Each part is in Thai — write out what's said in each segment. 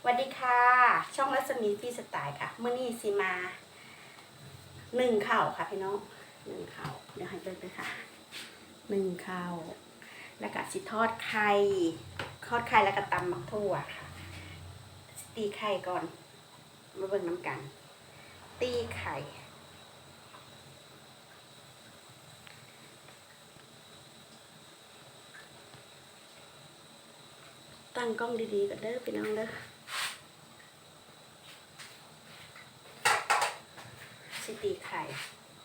สวัสดีค่ะ ช่องรัศมีฟีสไตล์ค่ะเมื่อนี้สิมาหนึ่งข่าวค่ะพี่น้องหนึ่งข่าวเดี๋ยวให้เบิ่งเลยค่ะหนึ่งข่าวแล้วก็สิทอดไข่ทอดไข่แล้วก็ตำมักทั่วค่ะตีไข่ก่อนมาเบิ่งน้ำกัน ตีไข่ตั้งกล้องดีๆกันเด้อพี่น้องเด้อ สิตีไข่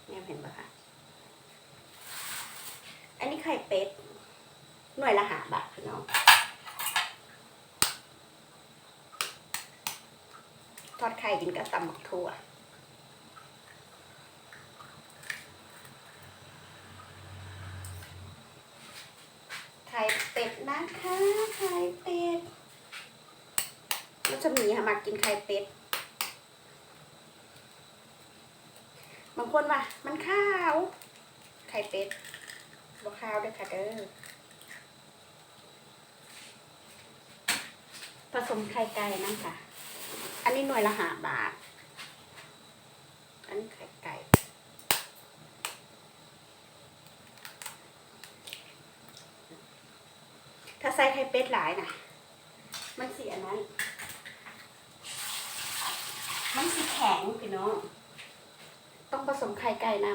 แม่เห็นปะคะอันนี้ไข่เป็ด หน่วยละหาบาทพี่น้องทอดไข่กินกับตำบักถั่วไข่เป็ดนะคะไข่เป็ด แล้วจะมีมากินไข่เป็ด บาง คนว่ามันข้าว ไข่เป็ดบ่ข้าวด้วยค่ะเด้อผสมไข่ไก่นะคะอันนี้หน่วยละหาบาท อันนี้ไข่ไก่ถ้าใส่ไข่เป็ดหลายนะมันเสียนั้น มันสีแข็งพี่น้อง ต้องผสมไข่ไก่น้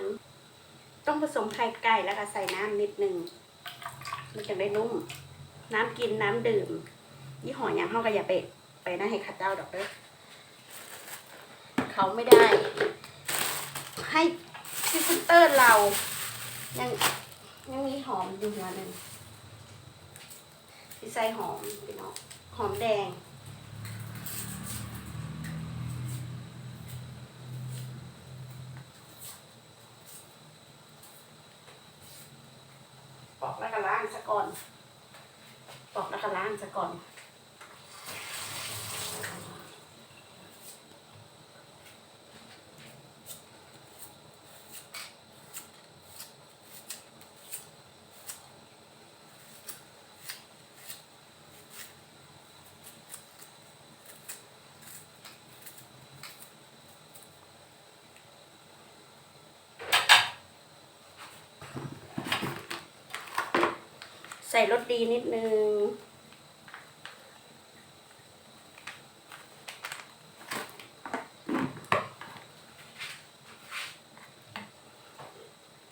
ำต้องผสมไข่ไก่แล้วก็ใส่น้ำนิดนึงมันจะได้นุ่ม น้ำกินน้ำดื่ม ยี่ห้อหยังเขาก็อย่าไปไปนะให้ข้าเจ้าดอกเด้อเขาไม่ได้ ให้พรีเซนเตอร์เรายังยังมีหอมอยู่หัวหนึ่งที่ใส่หอมพี่น้องหอมแดง ปอกแล้วก็ล้างซะก่อน ปอกแล้วก็ล้างซะก่อน ส่รสดีนิดนึง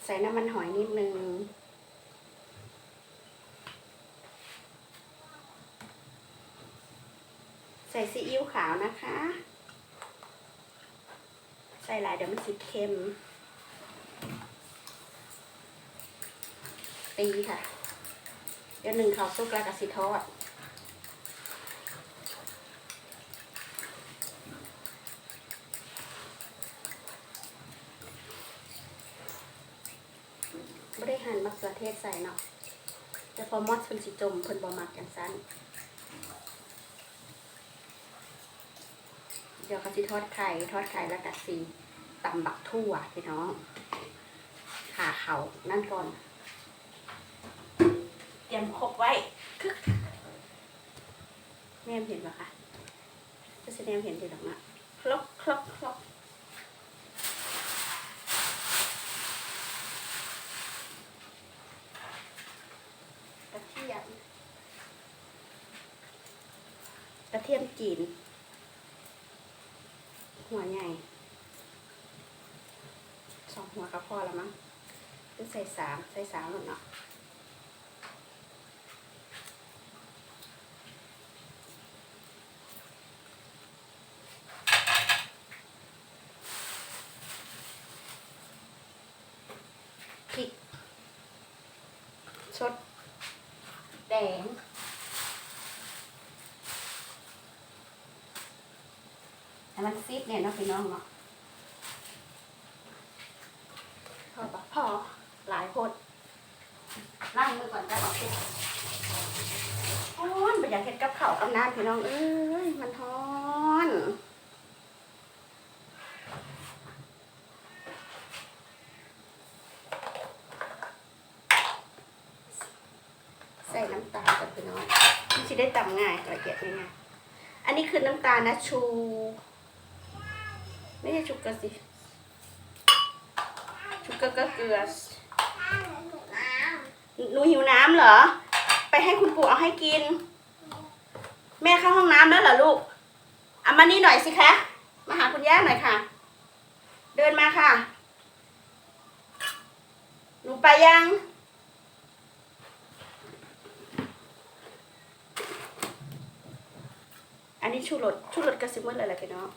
ใส่น้ำมันหอยนิดนึงใส่ซีอิ๊วขาวนะคะ ใส่หลายเดี๋ยวมันสิเค็ม ตีค่ะ ดี๋ยวหนึ่งเขาวสุกแล้วก็สิทอดไม่ได้หั่นมะเขือเทศใส่เนาะแต่พอมอดเพิ่นสิจมเพิ่นบ่มักอย่างสั้นเดี๋ยวเขาสิทอดไข่ทอดไข่แล้วก็สิตำบักทั่วพี่น้องขาเขานั่นก่อน มครบไว้คึกแนมเห็นปะคะจะแสดงเห็นเดีหรอกนะคลอกคลอกคลอกกระเทียมกระเทียมจีน หัวใหญ่สองหัวก็พอแล้วมั้งหรือใส่สามใส่สามหมดเนาะ สดแดงให้มันซีดเนี่ยเนาะพี่น้องเนาะพอปะพอหลายคนล้างมือก่อนจะออกสิฮ้อนไปอยากเห็ดกับเข้ากับน้ำพี่น้องเอ้ยมันท้อยดง่ายๆอัน นี้คือน้ำตาลนะชู ไม่ใช่ชูกร์สิชูกอร์ก็เกลือหนูหิวน้ำเหรอ ไปให้คุณปู่เอาให้กิน แม่เข้าห้องน้ำแล้วเหรอลูกเอามานี่หน่อยสิคะ มาหาคุณย่าหน่อยค่ะ เดินมาค่ะ หนูไปยัง อันนี้ชูรสชูรสกระซิบเมื่อไรล่ะพี่น้อง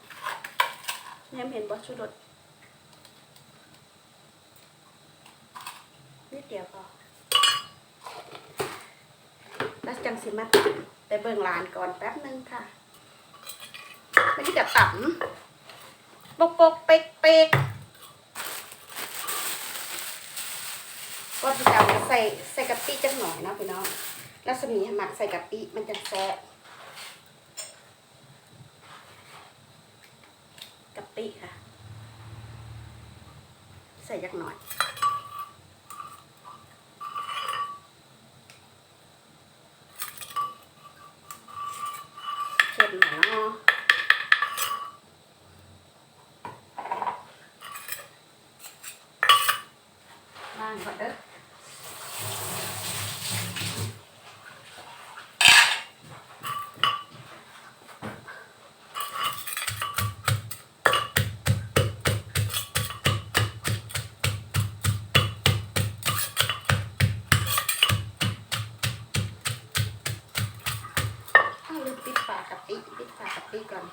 แม่เห็นบ่ชูรสนิดเดียวพอแล้วจังสิมาไปเบิ่งร้านก่อนแป๊บนึงค่ะไม่ได้จะต่ำปกปกเป๊กเป๊กก็จะเอามาใส่ใส่กะปิจังหน่อยเนาะพี่น้องแล้วสมีหมักใส่กะปิมันจะแซ่บ ติค่ะ ใส่ยักหน่อย เค็มหน่อยเนาะล้างก่อนเด้อ ถ้าลืมปิดฝากะปิปิดฝากะปิก่อน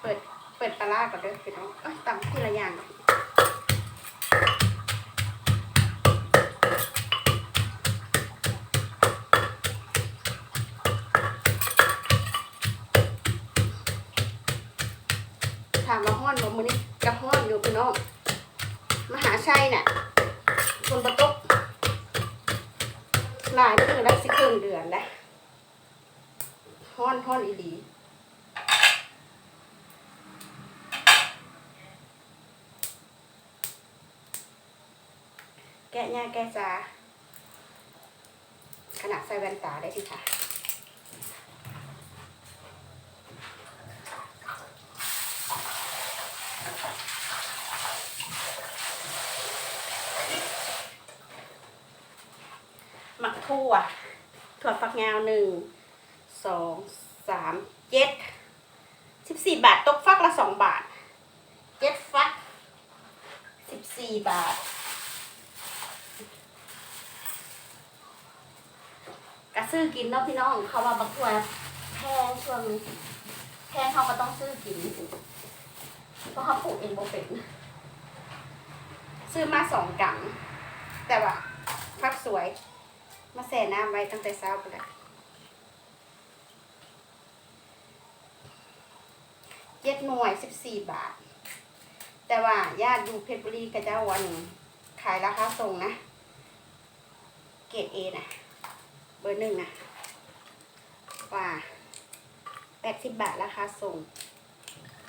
เปิด เปิดปลาร้าก่อน เด้อพี่น้องตำทีละอย่างถามมาห้อนบ่มื้อนี้กระห้อนอยู่พี่น้องมหาชัยน่ะคนประตกลายมือแล้สิเกินเดือนแล้วฮ้อนฮ้อนอีดี แกะหน้าแกะจ้าขนาดใส่แว่นตาได้ทีค่ะหมักถั่วถั่วฝักยาวหนึ่งสองสามเจ็ดสิบสี่บาท ตกฟักละสองบาทเจ็ดฟักสิบสี่บาท กระซื้อกินเนาะพี่น้องเขาว่าบักถั่วแพงช่วงนี้แพงเขาก็ต้องซื้อกินเพราะเขาปลูกเองบ่เป็นซื้อมาสองกังแต่ว่าฟักสวย มาแส่น้ำไว้ตั้งแต่เช้าไปแล้วเจ็ดหน่วยสิบสี่บาท แต่ว่าญาติดูเพชรบุรีกับเจ้าวันขายราคาส่งนะ เกรดเอนะ เบอร์หนึ่งนะกว่าแปดสิบบาทราคาส่ง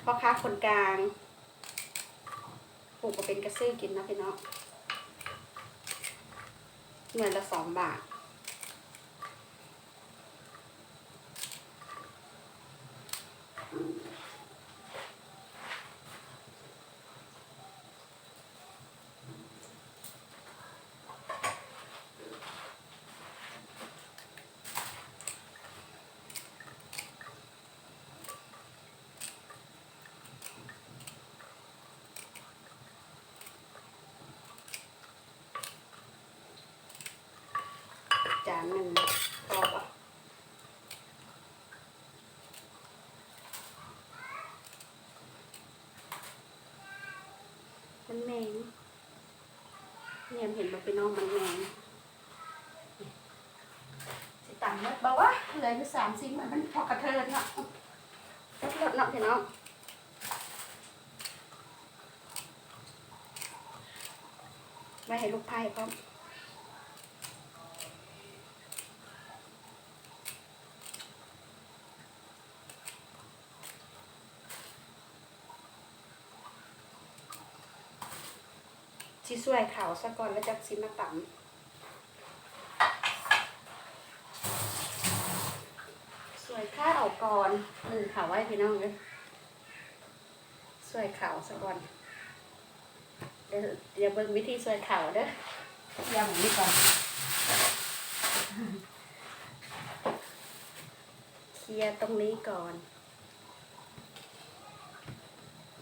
พ่อค้าคนกลางปลูกมาเป็นกระซื้อกินนะพี่น้องเงินละสองบาท จานหนึ่งพอปะมันแมง เนี่ยเห็นบอกเป็นน้องมันแมงสิตังเมื่อบอกว่าเหลืออยู่สามสิ่งมันพอกระเทินเนาะลดลดเนาะพี่น้องไว้ให้ลูกไพ่พร้อม สวยขาวซะก่อนแล้วจะซิมาตำข้าวก่อนหนึ่งข่าวไว้พี่น้องเลยสวยข่าวสักก่อนเดี๋ยวเดี๋ยวเบิ่งวิธีสวยข่าวเด้อยำนี้ก่อนเคลียร์ตรงนี้ก่อน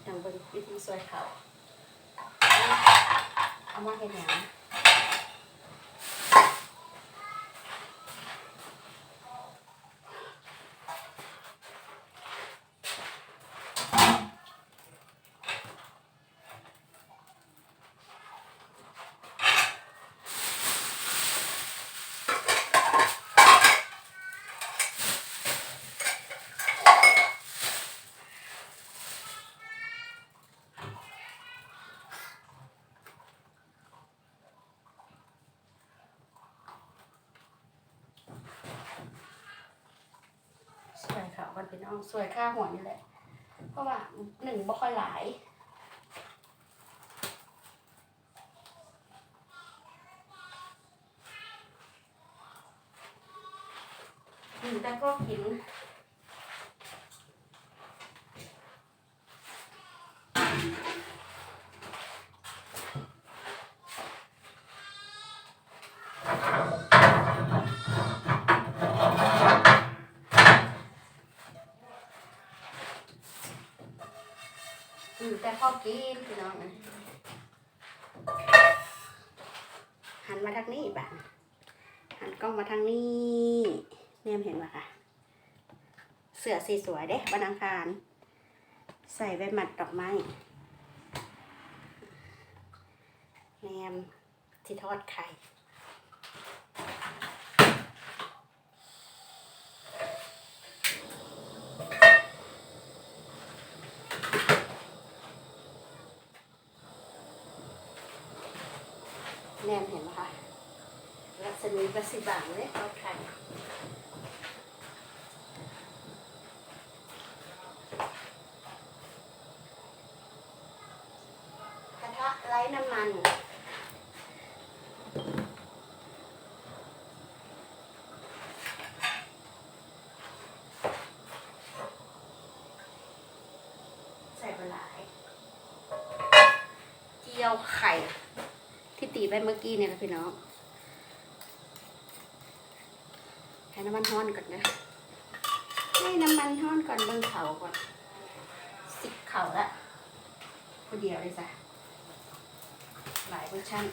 ยังเบิ่งวิธีสวยข่าว เอามาให้หยัง พี่น้องสวยค่าหัวนี่แหละ เพราะว่าหนึ่งบ่ค่อยหลายอืมแต่ก็กิน แต่พ่อกินพี่น้องหันมาทางนี้บ้างหันกล้องมาทางนี้เนมเห็นปะคะเสือสีสวยเด้วันอังคาร ใส่ใบหมัดดอกไม้แนมที่ทอดไข่ แนมเห็นไหมคะ รัศมีประสิบบางเลยทอดไข่กระทะไร้น้ำมันใส่ปลาไหลายเจียวไข่ ที่ตีไปเมื่อกี้เนี่ยนะพี่น้องให้น้ำ มันห้อนก่อนนะ ให้น้ำมันห้อนก่อนเบิ่งเขาก่อนสิบเข่าละคนเดียวเลยจ้ะหลายเวอร์ชัน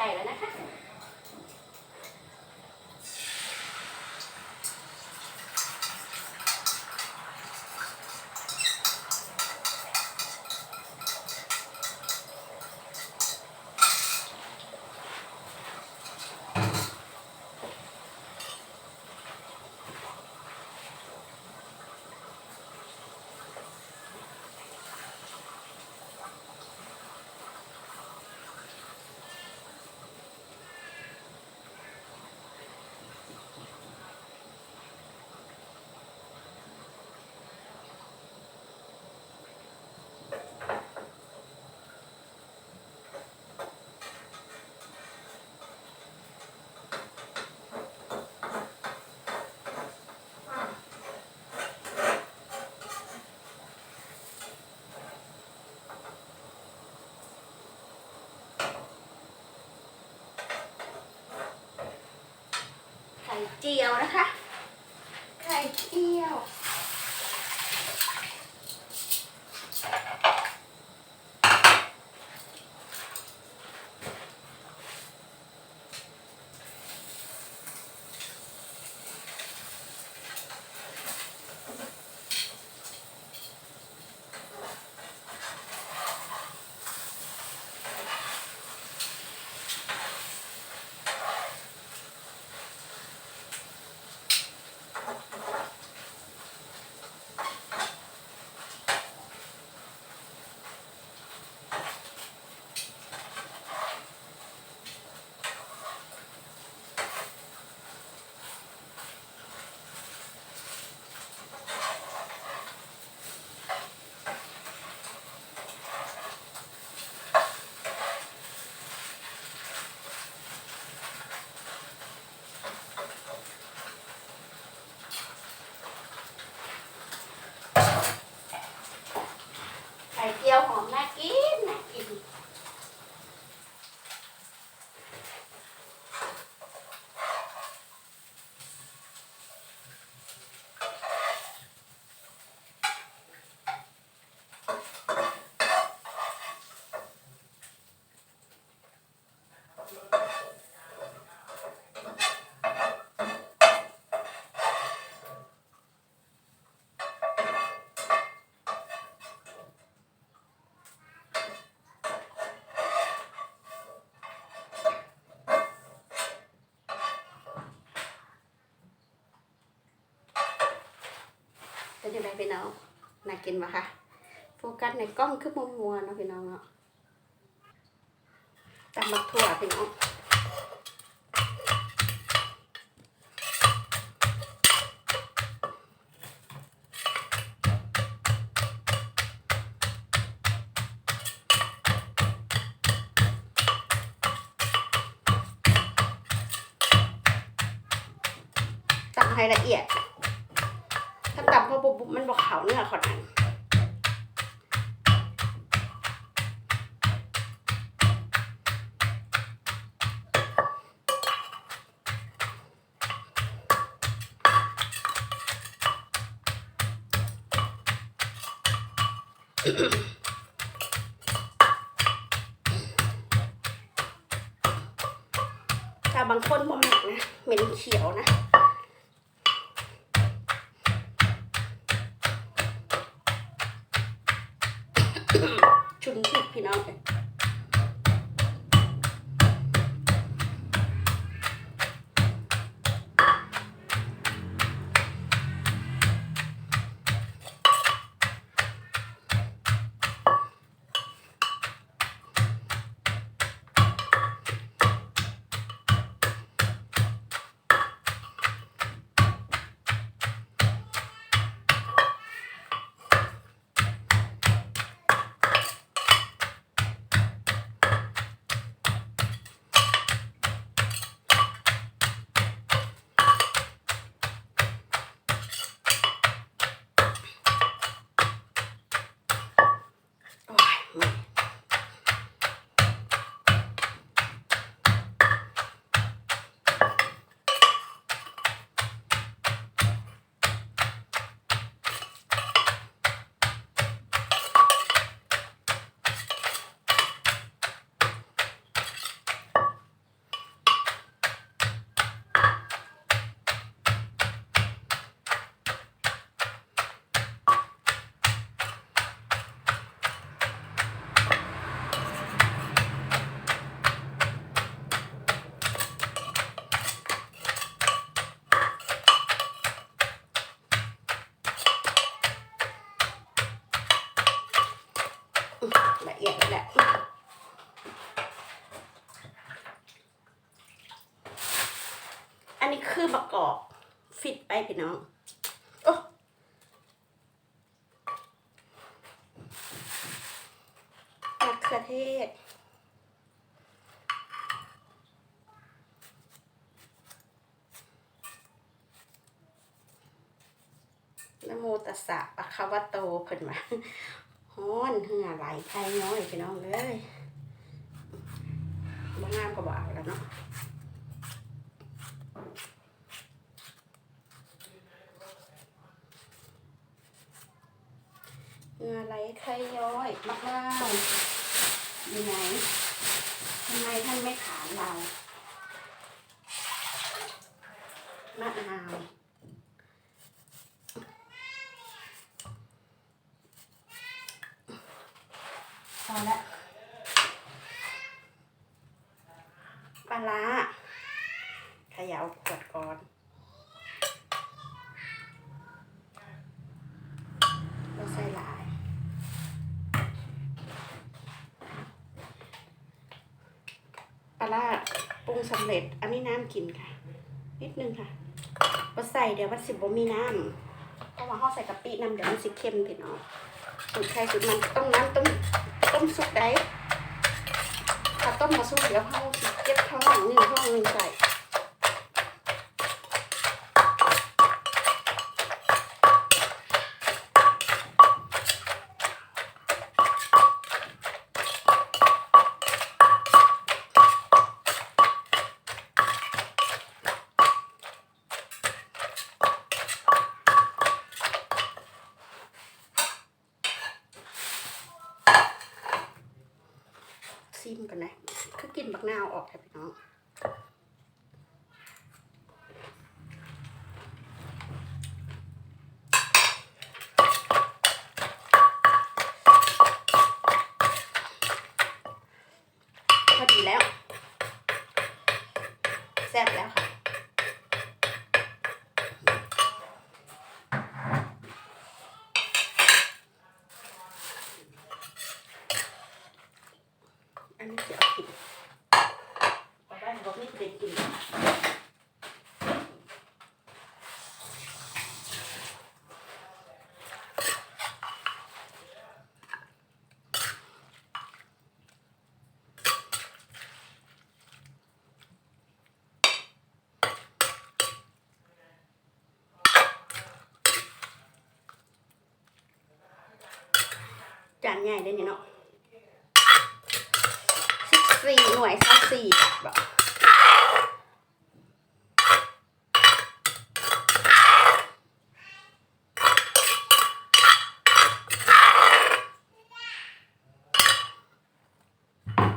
ไข่แล้วนะคะ ไข่ เจียวนะคะ ไข่เจียว ใน่ากินน่ากิน เป็นยังไงพี่น้องน่ากินปะคะโฟกัสในกล้องคือมัวมัวเนาะพี่น้องเนาะตำมักถั่วพี่น้องตำให้ละเอียด มันบอกขาวเนื้อขนาดนั้นถ้าบางคนบ่มักนะเหม็นเขียวนะ ชุนทิพย์พี่น้องเอ้ยโอ้ยเมื่อยละเอียดแล้วแหละอันนี้คือประกอบฟิตไปพี่น้องโอ้มะเขือเทศ นโมตัสสะปะคะวะโตเพิ่นว่าฮ้อนเหงื่อไหลไทยน้อยพี่น้องเลยบ่งามก็บ่เอาแล้วเนาะเหงื่อไหลไทยย้อยมะนาวอยู่ไหนทำไมท่านไม่ถามเรามะนาว พอละปลาร้า เขยาวขวดก่อนเราใส่หลาย ปลาปรุงสำเร็จ อันนี้น้ำกินค่ะ นิดนึงค่ะพอใส่เดี๋ยวมันสิบ่มีน้ำเพราะว่าเขาใส่กะปิน้ำเดี๋ยวมันสิเค็มพี่น้องสูตรใครสูตรมันต้องน้ำต้มต้มสุกได้ถ้าต้มมาสุกเดี๋ยวเขาสิเก็บท้องหนึ่งท้องหนึ่งใส่ บักนาวออกค่ะพี่น้องพอดีแล้วแซ่บแล้วค่ะอันนี้จะเอากินเอาไปบอกนี่เด็กกินจานใหญ่ได้นี่เนาะสิบสี่หน่วยสักสี่แบบ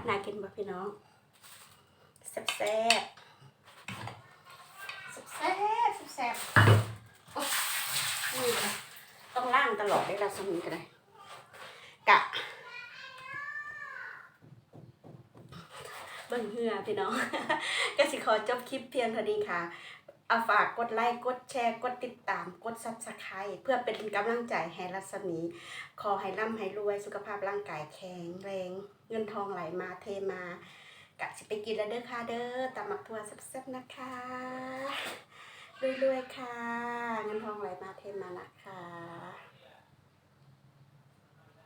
น่ากินป่ะพี่น้องแซ่บแซ่บแซ่บแซ่บแซ่บโอ๊ยนี่นะต้องล่างตลอดได้ละสมีกันเลยกะ เบิ่งเหือพี่น้อง ก็สิขอจบคลิปเพียงเท่านี้ค่ะเอาฝากกดไลค์กดแชร์ กดติดตาม กดซับสไครต์เพื่อเป็นกำลังใจให้รัศมีขอให้ร่ำให้รวยสุขภาพร่างกายแข็งแรง เงินทองไหลมาเทมากะสิไปกินแล้วเด้อค่ะเด้อตามมักทัวแซ่บๆนะคะรวยๆค่ะ เงินทองไหลมาเทมานะคะ